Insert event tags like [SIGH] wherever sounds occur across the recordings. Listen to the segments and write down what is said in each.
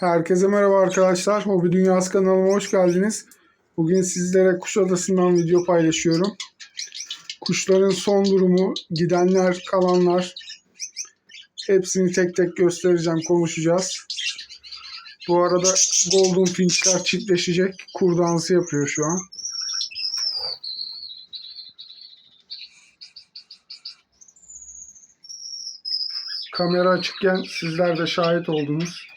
Herkese merhaba arkadaşlar. Hobi Dünyası kanalıma hoş geldiniz. Bugün sizlere Kuşadası'ndan video paylaşıyorum. Kuşların son durumu, gidenler, kalanlar hepsini tek tek göstereceğim, konuşacağız. Bu arada Golden Finch'ler çiftleşecek. Kur dansı yapıyor şu an. Kamera açıkken sizler de şahit oldunuz.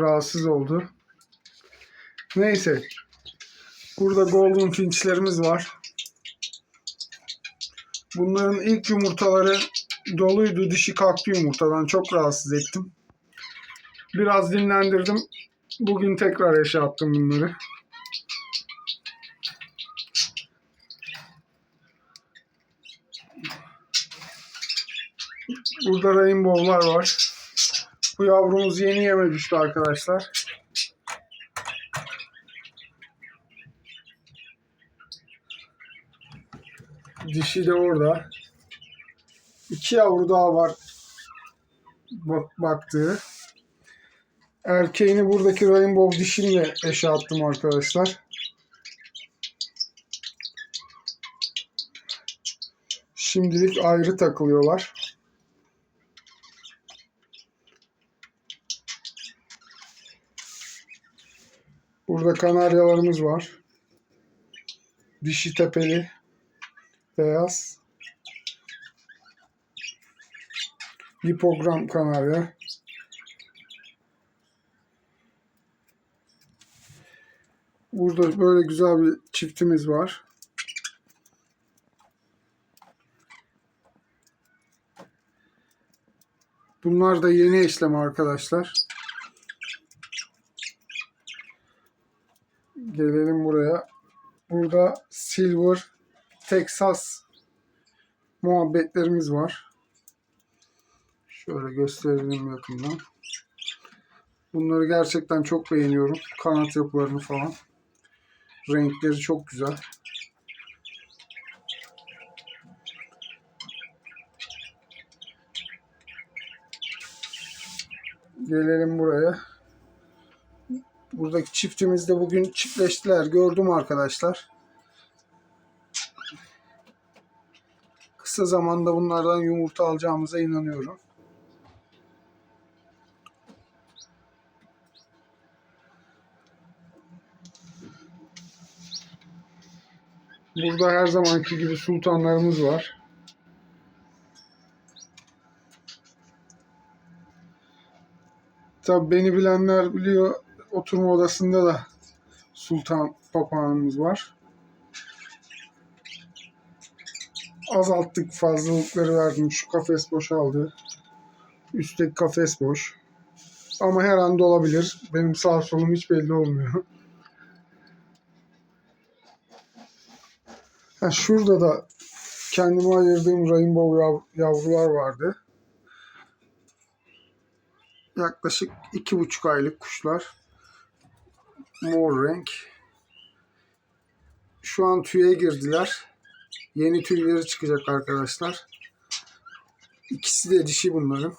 Rahatsız oldu. Neyse. Burada Golden Finch'lerimiz var. Bunların ilk yumurtaları doluydu. Dişi kalktı yumurtadan. Çok rahatsız ettim. Biraz dinlendirdim. Bugün tekrar eşe attım bunları. Burada rainbow'lar var. Bu yavrumuz yeni yeme düştü arkadaşlar. Dişi de orada. İki yavru daha var bak baktığı. Erkeğini buradaki Rainbow dişimle eşe attım arkadaşlar. Şimdilik ayrı takılıyorlar. Burada kanaryalarımız var. Dişi tepeli. Beyaz. Lipogram kanarya. Burada böyle güzel bir çiftimiz var. Bunlar da yeni eşleme arkadaşlar. Gelelim buraya. Burada Silver Texas muhabbetlerimiz var. Şöyle gösterelim yakından. Bunları gerçekten çok beğeniyorum. Kanat yapılarını falan. Renkleri çok güzel. Gelelim buraya. Buradaki çiftimiz de bugün çiftleştiler. Gördüm arkadaşlar. Kısa zamanda bunlardan yumurta alacağımıza inanıyorum. Burada her zamanki gibi sultanlarımız var. Tabi beni bilenler biliyor oturma odasında da sultan papağanımız var. Azalttık fazlalıkları verdim. Şu kafes boşaldı. Üstteki kafes boş. Ama her anda olabilir. Benim sağ solum hiç belli olmuyor. Ha, şurada da kendime ayırdığım rainbow yav- yavrular vardı. Yaklaşık iki buçuk aylık kuşlar. Mor renk. Şu an tüye girdiler. Yeni tüyleri çıkacak arkadaşlar. İkisi de dişi bunların.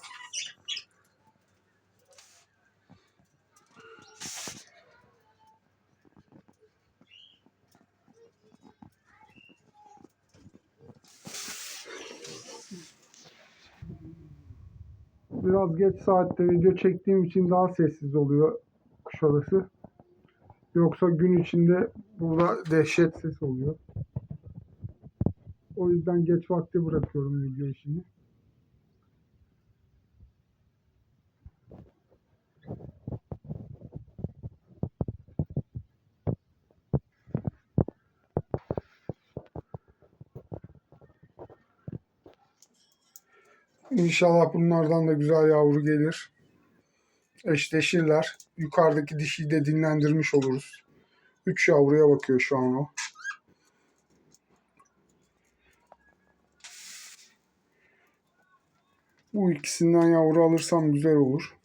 Biraz geç saatte video çektiğim için daha sessiz oluyor Kuşadası. Yoksa gün içinde burada dehşet ses oluyor. O yüzden geç vakti bırakıyorum video işini. İnşallah bunlardan da güzel yavru gelir. Eşleşirler. Yukarıdaki dişiyi de dinlendirmiş oluruz. 3 yavruya bakıyor şu an o. Bu ikisinden yavru alırsam güzel olur.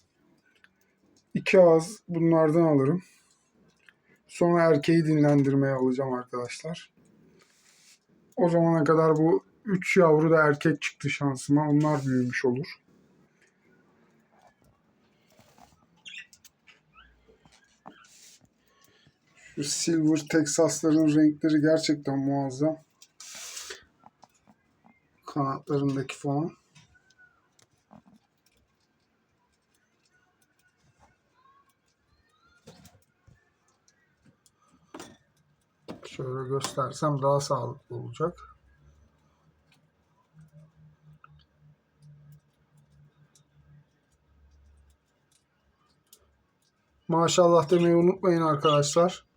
İki ağız bunlardan alırım. Sonra erkeği dinlendirmeye alacağım arkadaşlar. O zamana kadar bu 3 yavru da erkek çıktı şansıma. Onlar büyümüş olur. Şu Silver Texas'ların renkleri gerçekten muazzam. Kanatlarındaki falan. Şöyle göstersem daha sağlıklı olacak. Maşallah demeyi unutmayın arkadaşlar.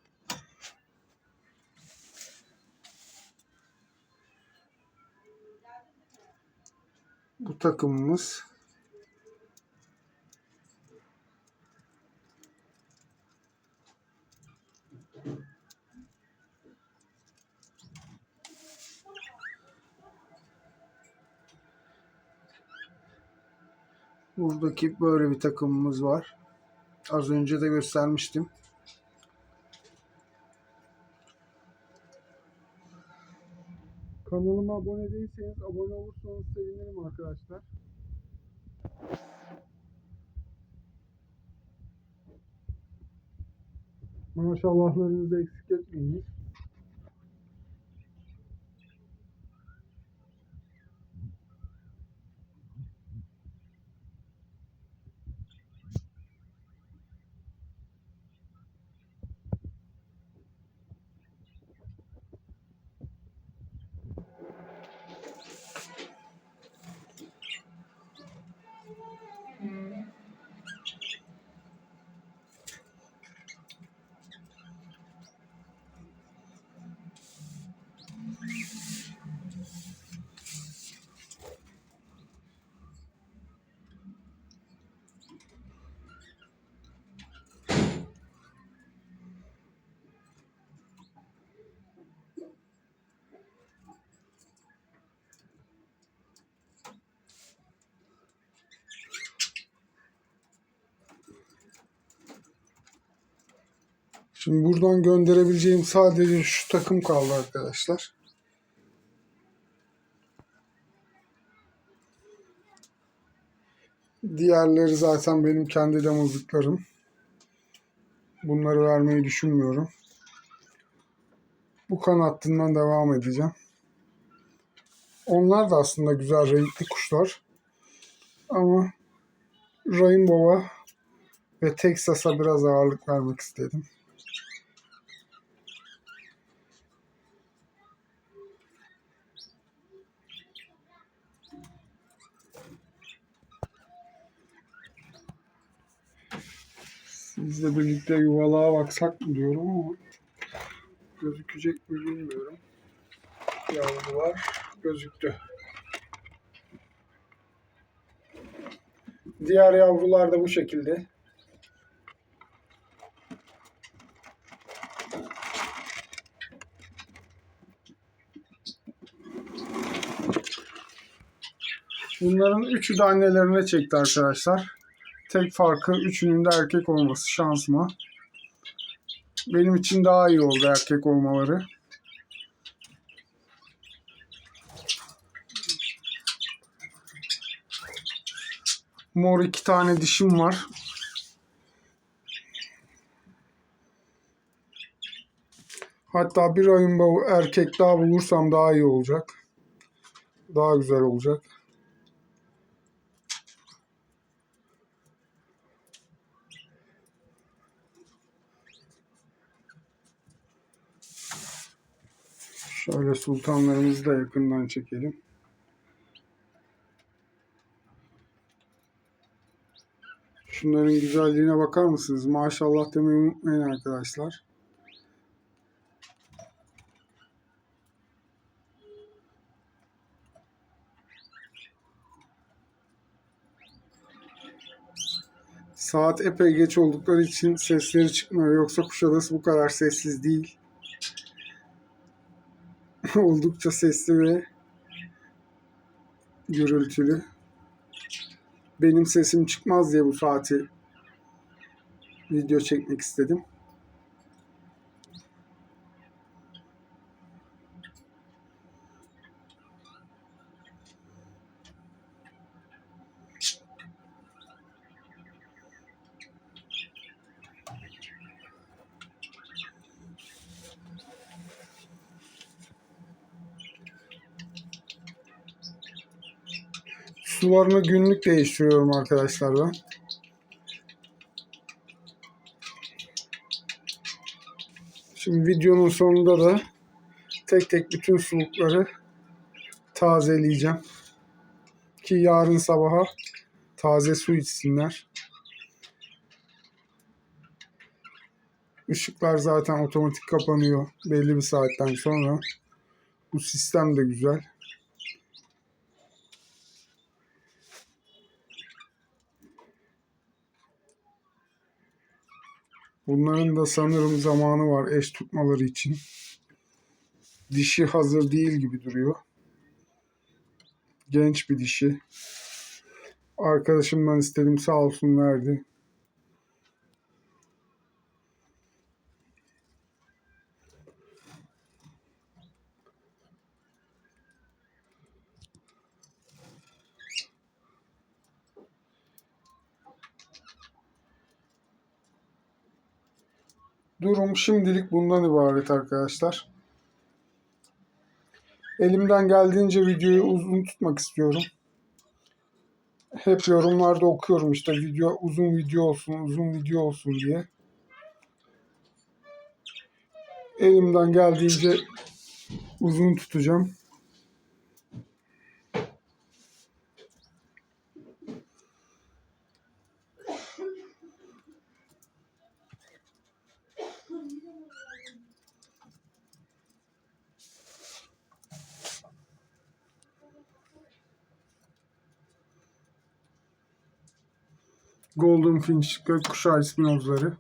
Takımımız Buradaki böyle bir takımımız var. Az önce de göstermiştim. Kanalıma abone değilseniz abone olursanız sevinirim arkadaşlar. Maşallahlarınızı eksik etmeyiniz. Şimdi buradan gönderebileceğim sadece şu takım kaldı arkadaşlar. Diğerleri zaten benim kendi damızlıklarım. Bunları vermeyi düşünmüyorum. Bu kan hattından devam edeceğim. Onlar da aslında güzel renkli kuşlar. Ama Rainbow'a ve Texas'a biraz ağırlık vermek istedim. Sizle birlikte yuvalığa baksak mı diyorum ama gözükecek mi bilmiyorum. Yavrular gözüktü. Diğer yavrular da bu şekilde. Bunların üçü de annelerine çekti arkadaşlar. Tek farkı üçünün de erkek olması şansıma. Benim için daha iyi oldu erkek olmaları. Mor iki tane dişim var. Hatta bir ayın erkek daha bulursam daha iyi olacak. Daha güzel olacak. Şöyle sultanlarımızı da yakından çekelim. Şunların güzelliğine bakar mısınız? Maşallah demeyi unutmayın arkadaşlar. Saat epey geç oldukları için sesleri çıkmıyor. Yoksa Kuşadası bu kadar sessiz değil. [LAUGHS] Oldukça sesli ve gürültülü. Benim sesim çıkmaz diye bu saati video çekmek istedim. Sularını günlük değiştiriyorum arkadaşlar ben. Şimdi videonun sonunda da tek tek bütün sulukları tazeleyeceğim. Ki yarın sabaha taze su içsinler. Işıklar zaten otomatik kapanıyor belli bir saatten sonra. Bu sistem de güzel. Bunların da sanırım zamanı var eş tutmaları için. Dişi hazır değil gibi duruyor. Genç bir dişi. Arkadaşımdan istedim sağ olsun verdi. Durum şimdilik bundan ibaret arkadaşlar. Elimden geldiğince videoyu uzun tutmak istiyorum. Hep yorumlarda okuyorum işte video uzun video olsun, uzun video olsun diye. Elimden geldiğince uzun tutacağım. Golden Finch gökkuşağı ispinozları.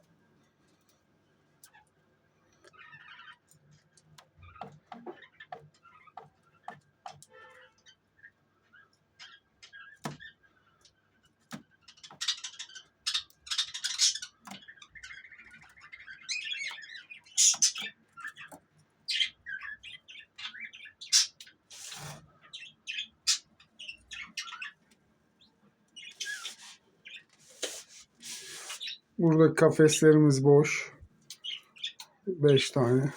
Burada kafeslerimiz boş. 5 tane.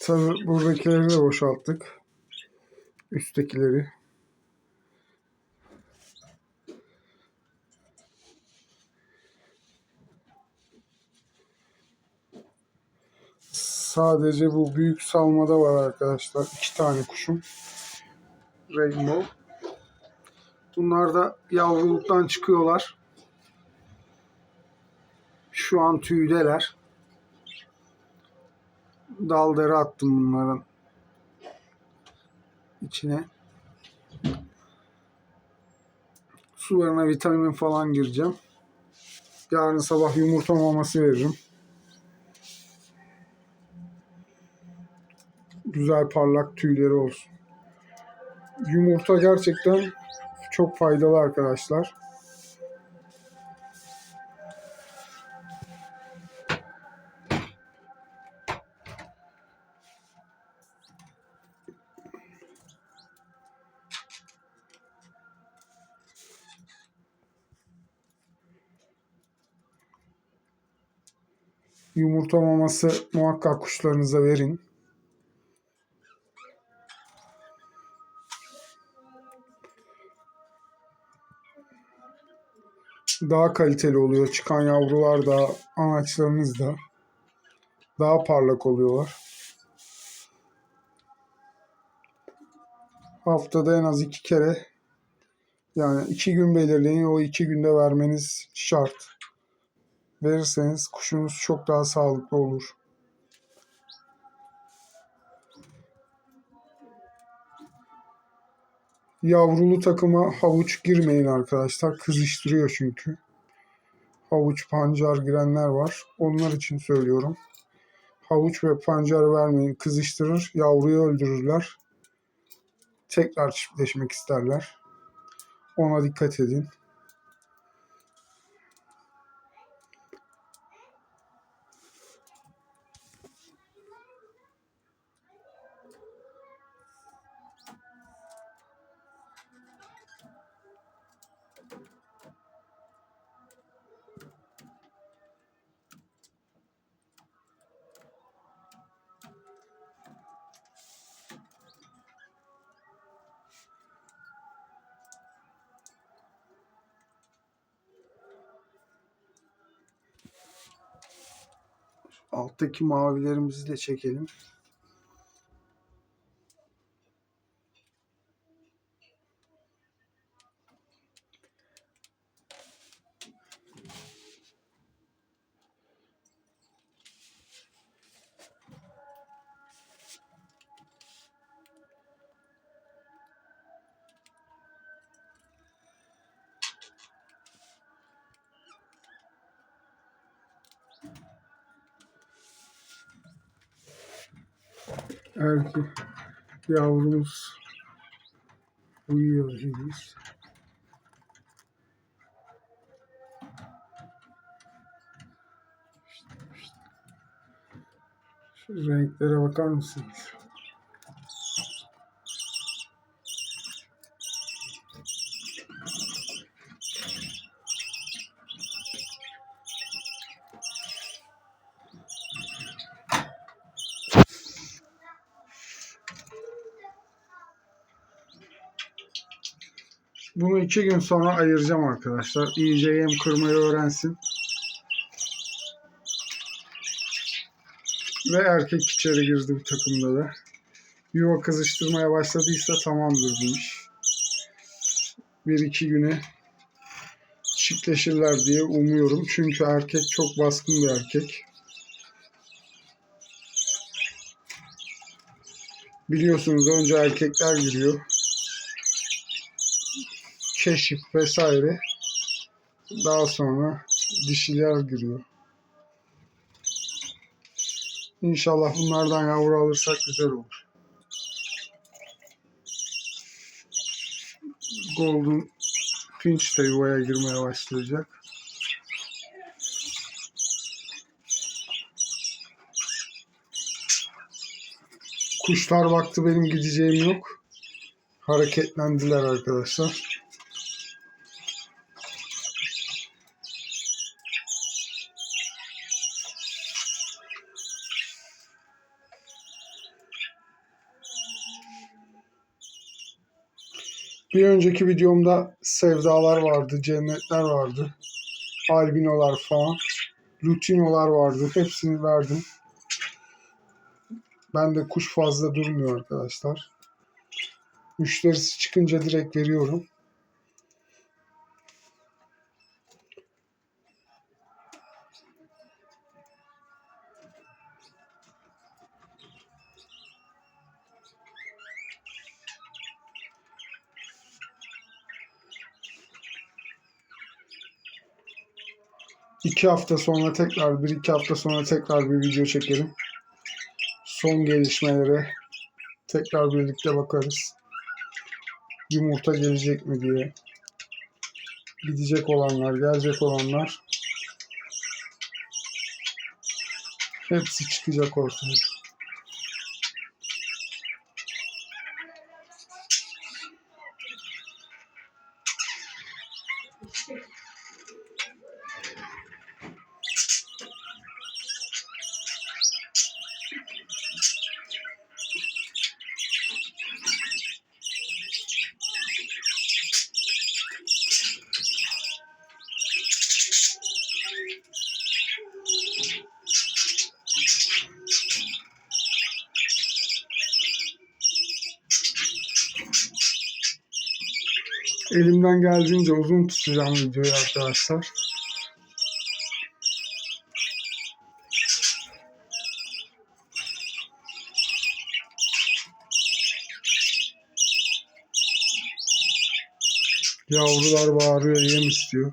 Tabii buradakileri de boşalttık. Üsttekileri. Sadece bu büyük salmada var arkadaşlar. iki tane kuşum. Rainbow. Bunlar da yavruluktan çıkıyorlar. Şu an tüydeler. Daldere attım bunların içine. Sularına vitamin falan gireceğim. Yarın sabah yumurta maması veririm. Güzel parlak tüyleri olsun. Yumurta gerçekten çok faydalı arkadaşlar. Yumurta maması muhakkak kuşlarınıza verin. Daha kaliteli oluyor. Çıkan yavrular da anaçlarınız da daha parlak oluyorlar. Haftada en az iki kere yani iki gün belirleyin o iki günde vermeniz şart. Verirseniz kuşunuz çok daha sağlıklı olur. Yavrulu takıma havuç girmeyin arkadaşlar. Kızıştırıyor çünkü. Havuç, pancar girenler var. Onlar için söylüyorum. Havuç ve pancar vermeyin. Kızıştırır, yavruyu öldürürler. Tekrar çiftleşmek isterler. Ona dikkat edin. Alttaki mavilerimizi de çekelim. Erkek yavrumuz uyuyor henüz. Şu renklere bakar mısınız? İki gün sonra ayıracağım arkadaşlar. İyice yem kırmayı öğrensin. Ve erkek içeri girdi bu takımda da. Yuva kızıştırmaya başladıysa tamamdır bu iş. Bir iki güne çiftleşirler diye umuyorum. Çünkü erkek çok baskın bir erkek. Biliyorsunuz önce erkekler giriyor keşif vesaire daha sonra dişiler giriyor. İnşallah bunlardan yavru alırsak güzel olur. Golden Finch de yuvaya girmeye başlayacak. Kuşlar baktı benim gideceğim yok. Hareketlendiler arkadaşlar. Bir önceki videomda sevdalar vardı, cennetler vardı. Albinolar falan. Lutinolar vardı. Hepsini verdim. Ben de kuş fazla durmuyor arkadaşlar. Müşterisi çıkınca direkt veriyorum. İki hafta sonra tekrar, bir iki hafta sonra tekrar bir video çekelim. Son gelişmelere tekrar birlikte bakarız. Yumurta gelecek mi diye. Gidecek olanlar, gelecek olanlar. Hepsi çıkacak ortaya. Elimden geldiğince uzun tutacağım videoyu arkadaşlar. Yavrular bağırıyor, yem istiyor.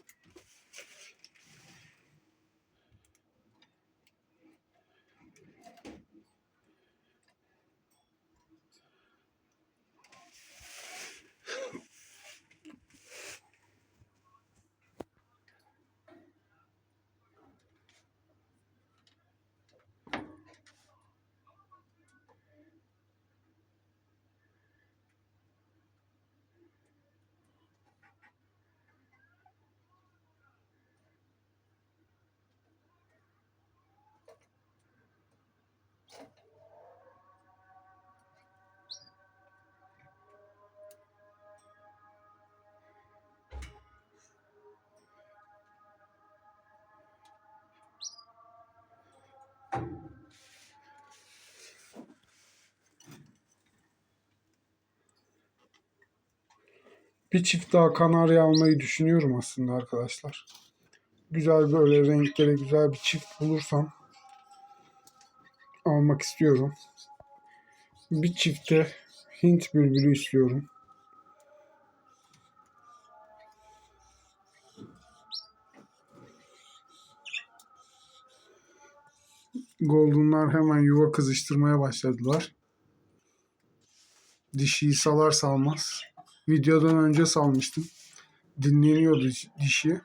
Bir çift daha kanarya almayı düşünüyorum aslında arkadaşlar. Güzel böyle renkleri güzel bir çift bulursam almak istiyorum. Bir çifte Hint bülbülü istiyorum. Golden'lar hemen yuva kızıştırmaya başladılar. Dişiyi salar salmaz. Videodan önce salmıştım. Dinleniyordu dişi.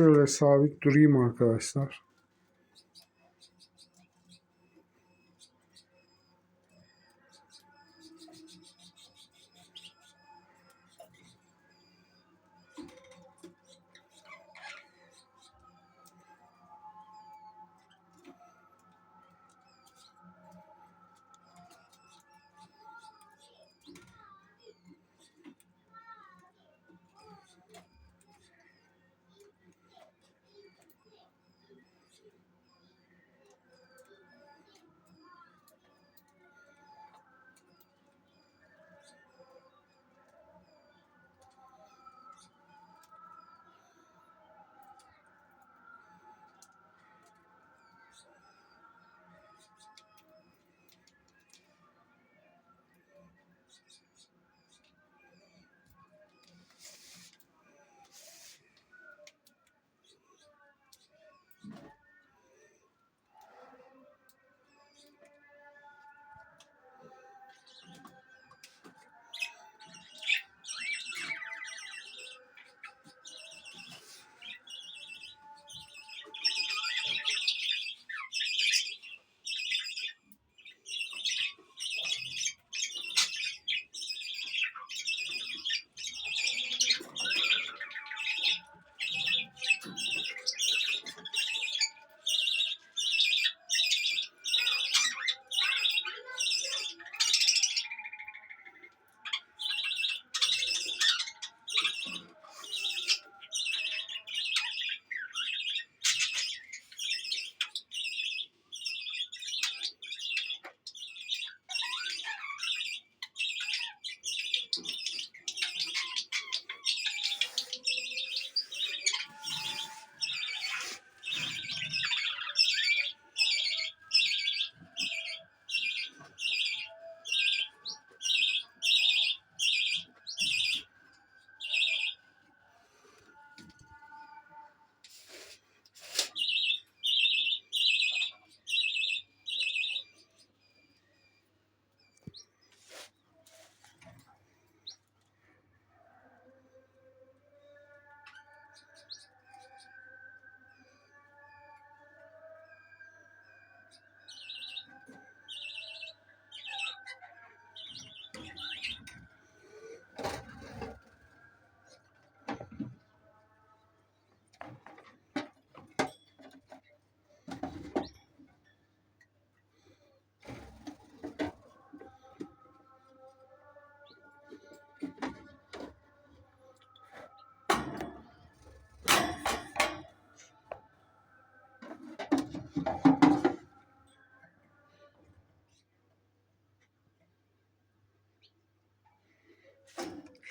Şöyle sabit durayım arkadaşlar.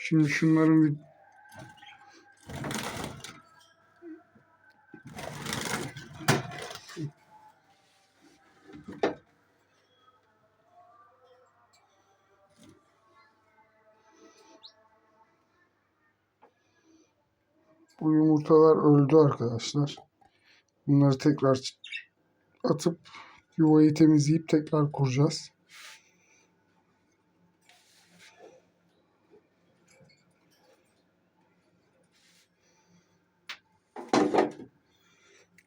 Şimdi şunların bir Bu yumurtalar öldü arkadaşlar. Bunları tekrar atıp yuvayı temizleyip tekrar kuracağız.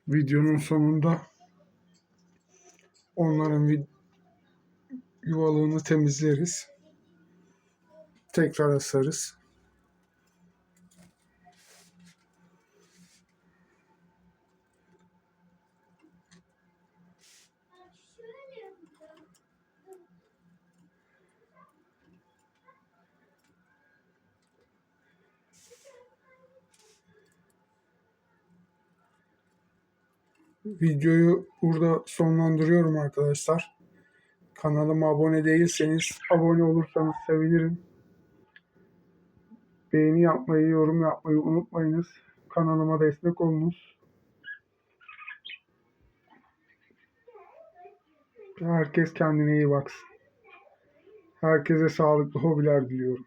Videonun sonunda onların yuvalığını temizleriz. Tekrar asarız. Videoyu burada sonlandırıyorum arkadaşlar. Kanalıma abone değilseniz abone olursanız sevinirim. Beğeni yapmayı, yorum yapmayı unutmayınız. Kanalıma destek olunuz. Herkes kendine iyi baksın. Herkese sağlıklı hobiler diliyorum.